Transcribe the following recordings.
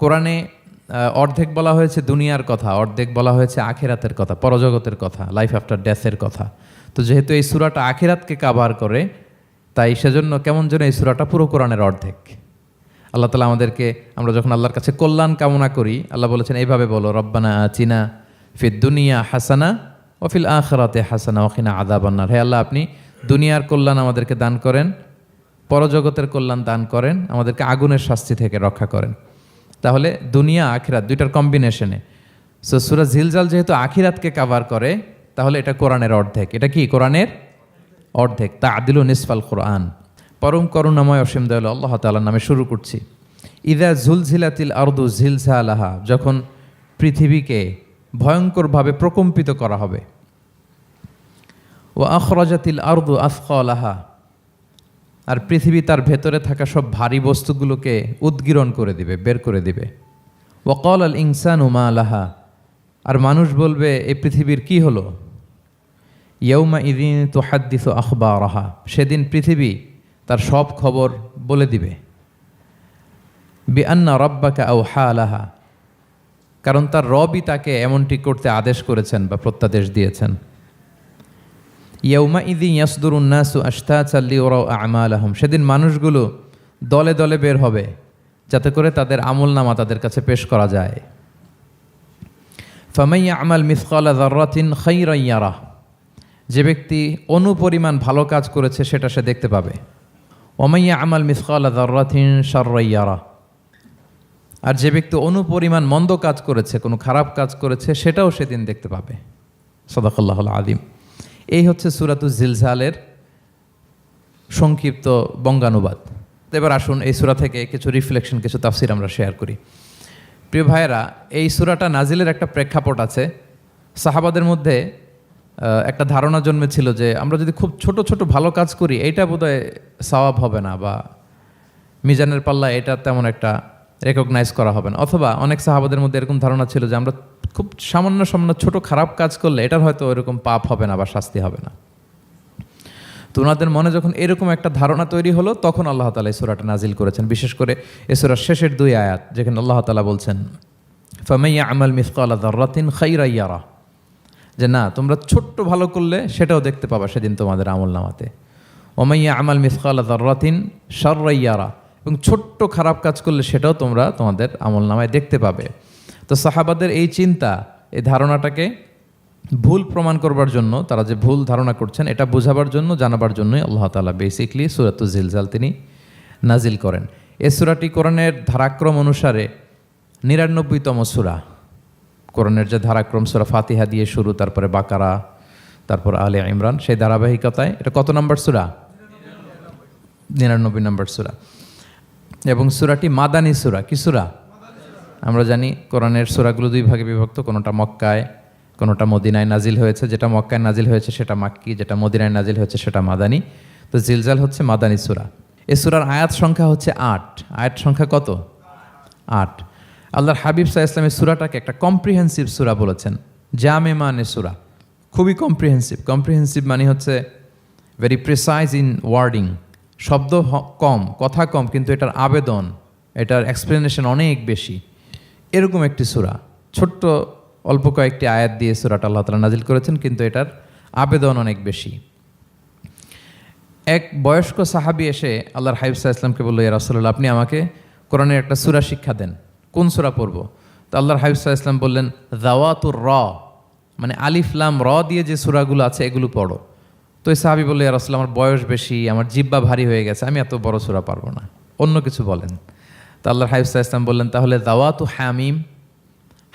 কোরআনে অর্ধেক বলা হয়েছে দুনিয়ার কথা, অর্ধেক বলা হয়েছে আখেরাতের কথা, পরজগতের কথা লাইফ আফটার ডেথের কথা। তো যেহেতু এই সুরাটা আখেরাতকে কাভার করে, তাই সেজন্য কেমন যেন এই সুরাটা পুরো কোরআনের অর্ধেক। আল্লাহ তালা আমাদেরকে, আমরা যখন আল্লাহর কাছে কল্যাণ কামনা করি, আল্লাহ বলেছেন, এইভাবে বলো, রব্বানা চিনা ফির দুনিয়া হাসানা ওফিল আখরাতে হাসানা ওখিনা আদাবান্নার হে আল্লাহ, আপনি দুনিয়ার কল্যাণ আমাদেরকে দান করেন, পরজগতের কল্যাণ দান করেন, আমাদেরকে আগুনের শাস্তি থেকে রক্ষা করেন। তাহলে দুনিয়া, আখিরাত দুইটার কম্বিনেশনে সো সুরা ঝিলজাল যেহেতু আখিরাতকে কাভার করে, তাহলে এটা কোরআনের অর্ধেক। এটা কি? কোরআনের অর্ধেক। তা আদিল নিসফাল কোরআন। পরম করুণাময় অসীম দয়ালু আল্লাহ তাআলার নামে শুরু করছি। ইদা ঝুলঝিলাতিল আরদু ঝিলঝা আলাহা যখন পৃথিবীকে ভয়ঙ্করভাবে প্রকম্পিত করা হবে। ও আখরাজাতিল আরদু আলাহা আর পৃথিবী তার ভেতরে থাকা সব ভারী বস্তুগুলোকে উদ্গীরণ করে দিবে, বের করে দিবে। ওয়াকল আল ইনসান উমা আলাহা আর মানুষ বলবে এই পৃথিবীর কি হলো? ইয়ৌমা ইদিন তো হাদ্দিস আখবা রাহা সেদিন পৃথিবী তার সব খবর বলে দিবে। বি আন্না রব্বাকা আউ হা আলাহা কারণ তার রবই তাকে এমনটি করতে আদেশ করেছেন বা প্রত্যাদেশ দিয়েছেন। ইদি চাল্লি সেদিন মানুষগুলো দলে দলে বের হবে, যাতে করে তাদের আমল নামা তাদের কাছে পেশ করা যায়। ফামাইয়া আমাল মিসকালা জার্রাতিন যে ব্যক্তি অনুপরিমাণ ভালো কাজ করেছে, সেটা সে দেখতে পাবে। ওমাইয়া আমাল মিসকালা জার্রাতিন সার্রাইয়ারা আর যে ব্যক্তি অনুপরিমাণ মন্দ কাজ করেছে, কোনো খারাপ কাজ করেছে, সেটাও সেদিন দেখতে পাবে। সদাকল্লাহ আদিম এই হচ্ছে সুরাতু জিলঝালের সংক্ষিপ্ত বঙ্গানুবাদ। এবার আসুন এই সুরা থেকে কিছু রিফ্লেকশন কিছু তাফসির আমরা শেয়ার করি। প্রিয় ভাইয়েরা, এই সুরাটা নাজিলের একটা প্রেক্ষাপট আছে। সাহাবাদের মধ্যে একটা ধারণা জন্মেছিল যে আমরা যদি খুব ছোট ছোট ভালো কাজ করি, এইটা বোধহয় সওয়াব হবে না বা মিজানের পাল্লা এটা তেমন একটা রেকগনাইজ করা হবে না। অথবা অনেক সাহাবাদের মধ্যে এরকম ধারণা ছিল যে আমরা খুব সামান্য সামান্য ছোট খারাপ কাজ করলে এটার হয়তো এরকম পাপ হবে না বা শাস্তি হবে না। তো ওনাদের মনে যখন এরকম একটা ধারণা তৈরি হলো, তখন আল্লাহ তালা এই সুরাটা নাজিল করেছেন। বিশেষ করে এই সুরার শেষের দুই আয়াত, যেখানে আল্লাহ তালা বলছেন ফামাইয়া আমাল মিসকালা দর্রাতিন খাইরাইয়ারা যে না, তোমরা ছোট্ট ভালো করলে সেটাও দেখতে পাবা সেদিন তোমাদের আমল নামাতে ওমাইয়া আমাল মিসকালা দর্রাতিন সর্রাইয়ারা এবং ছোট্ট খারাপ কাজ করলে সেটাও তোমরা তোমাদের আমল নামায় দেখতে পাবে। তো সাহাবাদের এই চিন্তা, এই ধারণাটাকে ভুল প্রমাণ করবার জন্য, তারা যে ভুল ধারণা করছেন, এটা বোঝাবার জন্য, জানাবার জন্যই আল্লাহ তালা বেসিকলি সুরাতু জিলজাল তিনি নাজিল করেন। এ সুরাটি কোরআনের ধারাক্রম অনুসারে নিরানব্বইতম সুরা। কোরআনের যে ধারাক্রম, সুরা ফাতিহা দিয়ে শুরু, তারপরে বাকারা, তারপর আলে ইমরান, সেই ধারাবাহিকতায়, এটা কত নম্বর সুরা? নিরানব্বই নম্বর সুরা। এবং সুরাটি মাদানি সুরা। কি সুরা? আমরা জানি কোরআনের সুরাগুলো দুই ভাগে বিভক্ত, কোনোটা মক্কায়, কোনোটা মদিনায় নাজিল হয়েছে। যেটা মক্কায় নাজিল হয়েছে সেটা মাক্কি, যেটা মদিনায় নাজিল হয়েছে সেটা মাদানি। তো জিলজাল হচ্ছে মাদানী সুরা। এ সুরার আয়াত সংখ্যা হচ্ছে আট। আয়াত সংখ্যা কত? আট। আল্লাহর হাবিব সাহা ইসলামের সুরাটাকে একটা কম্প্রিহেন্সিভ সুরা বলেছেন। জামে মানে সুরা। খুবই কম্প্রিহেন্সিভ কম্প্রিহেন্সিভ মানে হচ্ছে ভেরি প্রিসাইজ ইন ওয়ার্ডিং শব্দ কম, কথা কম, কিন্তু এটার আবেদন, এটার এক্সপ্লেনেশন অনেক বেশি। এরকম একটি সুরা। ছোট্ট, অল্প কয়েকটি আয়াত দিয়ে সুরাটা আল্লাহ তালা নাজিল করেছেন, কিন্তু এটার আবেদন অনেক বেশি। এক বয়স্ক সাহাবি এসে আল্লাহর হাইফ সাহা ইসলামকে বলল, ইয়া রাসুল্লাহ আপনি আমাকে কোরআনের একটা সুরা শিক্ষা দেন। কোন সুরা পড়ব? তো আল্লাহর হাইফ সাহা ইসলাম বললেন, দাওয়াতুর র মানে আলিফলাম র দিয়ে যে সুরাগুলো আছে, এগুলো পড়ো। তো এই সাহাবি বলল রাসুল্লাহ আমার বয়স বেশি, আমার জিব্বা ভারী হয়ে গেছে, আমি এত বড় সুরা পারব না। অন্য কিছু বলেন। তা আল্লাহর হাইফ সাহা ইসলাম বললেন, তাহলে দাওয়াতু হামিম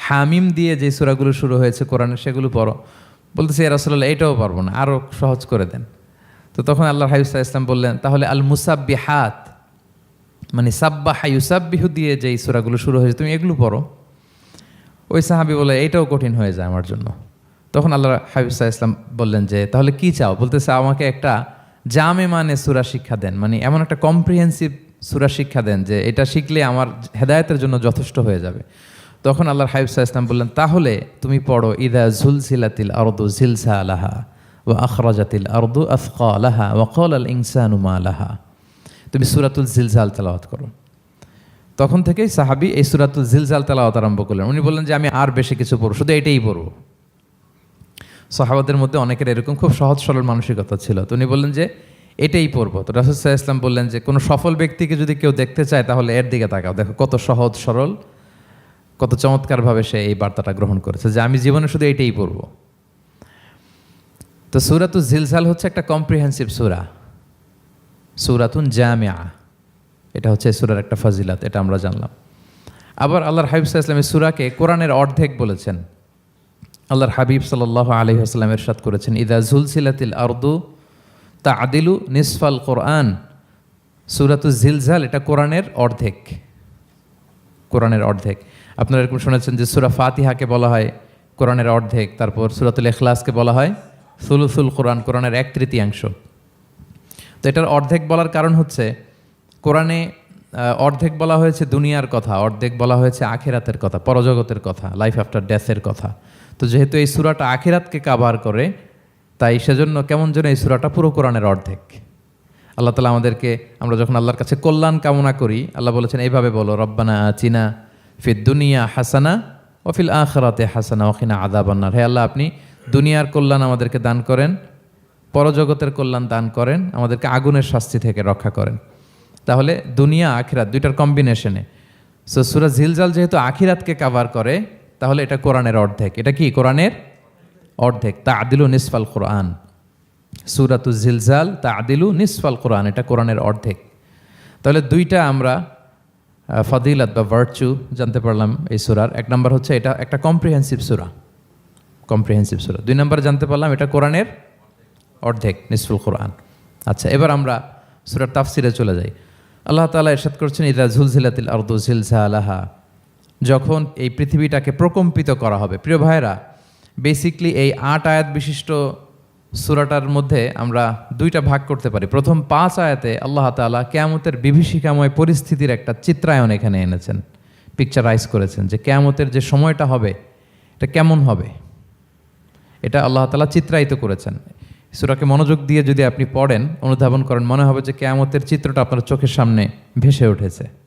হামিম দিয়ে যে সুরাগুলো শুরু হয়েছে কোরআনে, সেগুলো পড়ো। বলতেছে, ইয়া রাসুল্লাহ এইটাও পারব না আরও সহজ করে দেন। তো তখন আল্লাহ হাইসা ইসলাম বললেন, তাহলে আল মুসাব্বি হাত মানে সাব্বা হাইসাব্বিহু দিয়ে যে সুরাগুলো শুরু হয়েছে, তুমি এগুলো পড়ো। ওই সাহাবি বলে এইটাও কঠিন হয়ে যায় আমার জন্য। তখন আল্লাহ হাবিবসা ইসলাম বললেন যে, তাহলে কি চাও? বলতেছে, আমাকে একটা জামে মানে সুরা শিক্ষা দেন। মানে এমন একটা কম্প্রিহেন্সিভ সুরা শিক্ষা দেন যে, এটা শিখলে আমার হেদায়তের জন্য যথেষ্ট হয়ে যাবে। তখন আল্লাহর হাবিবসা ইসলাম বললেন, তাহলে তুমি পড়ো, ইদা ঝুলসিলাতিল আরদু ঝিলসা আলাহা ও আখরাজাতিল আরদু আফকা আলাহা ওয়াকল আল ইনসানু মা আলাহা তুমি সুরাতুল জিলজাল তালাওয়াত করো। তখন থেকেই সাহাবি এই সুরাতুল জিলজাল তালাওয়াত আরম্ভ করলেন। উনি বললেন যে, আমি আর বেশি কিছু পড়ব, শুধু এটাই পড়ব। সাহাবাদের মধ্যে অনেকের এরকম খুব সহজ সরল মানসিকতা ছিল। তো উনি বললেন যে, এটাই পড়ব তো রাসুসাহ ইসলাম বললেন যে, কোনো সফল ব্যক্তিকে যদি কেউ দেখতে চায়, তাহলে এর দিকে তাকাও। দেখো কত সহজ, সরল, কত চমৎকারভাবে সে এই বার্তাটা গ্রহণ করেছে যে, আমি জীবনে শুধু এটাই পড়ব। তো সুরাতুল জিলজাল হচ্ছে একটা কম্প্রিহেন্সিভ সুরা। সুরাতুন জামিয়া এটা হচ্ছে সুরার একটা ফাজিলাত, এটা আমরা জানলাম। আবার আল্লাহর হাইফ হাবিব এই সুরাকে কোরআনের অর্ধেক বলেছেন। আল্লাহর হাবিব সাল্লাহ আলহি আসসালাম এরশাদ করেছেন, ইদা জুলসিলাতিল আরদু তা আদিলু নিসফাল কোরআন। সুরাতু জিলজাল, এটা কোরআনের অর্ধেক। কোরআনের অর্ধেক। আপনারা এরকম শুনেছেন যে সুরা ফাতিহাকে বলা হয় কোরআনের অর্ধেক, তারপর সুরাতুল এখলাসকে বলা হয় সুলুসুল কোরআন, কোরআনের এক তৃতীয়াংশ। তো এটার অর্ধেক বলার কারণ হচ্ছে, কোরআনে অর্ধেক বলা হয়েছে দুনিয়ার কথা, অর্ধেক বলা হয়েছে আখেরাতের কথা, পরজগতের কথা, লাইফ আফটার ডেথের কথা। তো যেহেতু এই সুরাটা আখেরাতকে কাভার করে, তাই সেজন্য কেমন যেন এই সুরাটা পুরো কোরআনের অর্ধেক। আল্লাহ তালা আমাদেরকে, আমরা যখন আল্লাহর কাছে কল্যাণ কামনা করি, আল্লাহ বলেছেন, এইভাবে বলো, রব্বানা চিনা ফির দুনিয়া হাসানা ওফিল আখরাতে হাসানা ওখিনা আদাবান্নার হে আল্লাহ, আপনি দুনিয়ার কল্যাণ আমাদেরকে দান করেন, পরজগতের কল্যাণ দান করেন, আমাদেরকে আগুনের শাস্তি থেকে রক্ষা করেন। তাহলে দুনিয়া, আখিরাত, দুইটার কম্বিনেশনে সো সুরা ঝিলজাল যেহেতু আখিরাতকে কাভার করে তাহলে এটা কোরআনের অর্ধেক। এটা কি? কোরআনের অর্ধেক। তা আদিলু নিসফাল কোরআন। সুরাতু জিলজাল তা আদিলু নিসফাল কোরআন। এটা কোরআনের অর্ধেক। তাহলে দুইটা আমরা ফাদিলাত বা ভার্চু জানতে পারলাম এই সুরার। এক নম্বর হচ্ছে এটা একটা কম্প্রিহেন্সিভ সুরা। কম্প্রিহেন্সিভ সুরা। দুই নম্বর জানতে পারলাম এটা কোরআনের অর্ধেক, নিসফুল কোরআন। আচ্ছা এবার আমরা সুরার তাফসিরে চলে যাই। আল্লাহ তালা এরশাদ করছেন, ইদা ঝুলঝিলাতিল আর্দু ঝিলঝা আলাহা যখন এই পৃথিবীটাকে প্রকম্পিত করা হবে। প্রিয় ভাইরা বেসিকলি এই আট আয়াত বিশিষ্ট সুরাটার মধ্যে আমরা দুইটা ভাগ করতে পারি। প্রথম পাঁচ আয়াতে আল্লাহ তাআলা কেয়ামতের বিভীষিকাময় পরিস্থিতির একটা চিত্রায়ন এখানে এনেছেন। পিকচারাইজ করেছেন যে কেয়ামতের যে সময়টা হবে, এটা কেমন হবে? এটা আল্লাহ তালা চিত্রায়িত করেছেন। সুরাকে মনোযোগ দিয়ে যদি আপনি পড়েন, অনুধাবন করেন, মনে হবে যে কেয়ামতের চিত্রটা আপনার চোখের সামনে ভেসে উঠেছে।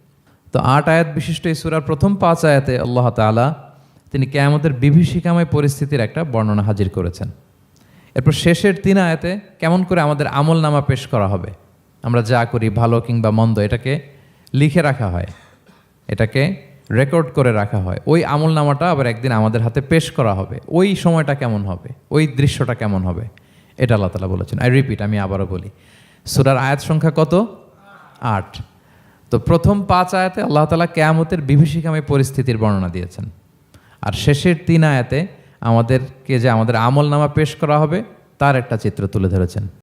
তো আট আয়াত বিশিষ্ট এই সুরার প্রথম পাঁচ আয়াতে আল্লাহ তাআলা তিনি কেয়ামতের বিভীষিকাময় পরিস্থিতির একটা বর্ণনা হাজির করেছেন। এরপর শেষের তিন আয়াতে কেমন করে আমাদের আমল নামা পেশ করা হবে? আমরা যা করি ভালো কিংবা মন্দ, এটাকে লিখে রাখা হয়, এটাকে রেকর্ড করে রাখা হয়। ওই আমল নামাটা আবার একদিন আমাদের হাতে পেশ করা হবে। ওই সময়টা কেমন হবে? ওই দৃশ্যটা কেমন হবে? এটা আল্লাহ তালা বলেছেন। আই রিপিট আমি আবারও বলি। সুরার আয়াত সংখ্যা কত? আট। তো প্রথম পাঁচ আয়াতে আল্লাহ তালা কেয়ামতের বিভীষিকাময় পরিস্থিতির বর্ণনা দিয়েছেন। আর শেষের তিন আয়াতে আমাদেরকে যে আমাদের আমল নামা পেশ করা হবে, তার একটা চিত্র তুলে ধরেছেন।